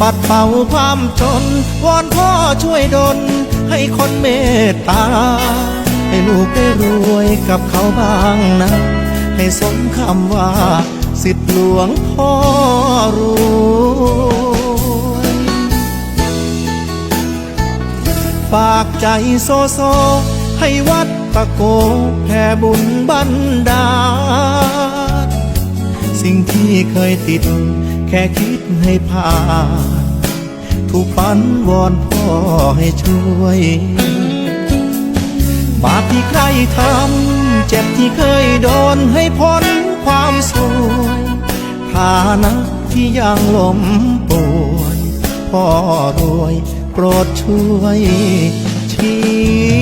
ปัดเป่าความจน วอนพ่อช่วยดล ให้คนเมตตา ให้ลูกได้รวยกับเขาบ้างนะ ให้สมคำว่า สิทธิหลวงพ่อรวยฝากใจโซโซ ให้วัดตะโกแผ่บุญบันดาลสิ่งที่เคยติด แค่คิดให้ผ่าน ถูกฝันวอนพ่อให้ช่วย บาปที่ใครทำ เจ็บที่เคยโดนให้พ้นความสวยฐานะที่ยังล้มป่วยพ่อรวยโปรดช่วยชี้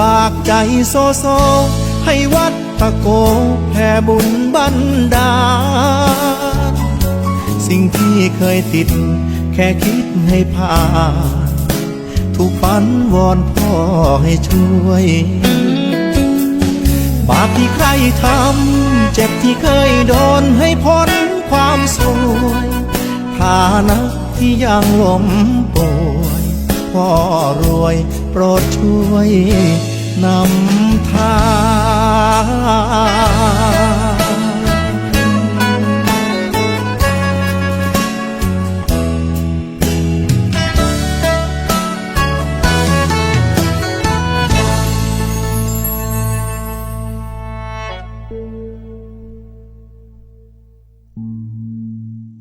ฝากใจโซโซ ให้วัดตะโกแผ่บุญบันดาลสิ่งที่เคยติด แค่คิดให้ผ่านถูกฝันวอนพ่อให้ช่วยบาปที่ใครทำ เจ็บที่เคยโดนให้พ้นความสวยฐานะที่ยังล้มป่วยพ่อรวย โปรดช่วยนำทาง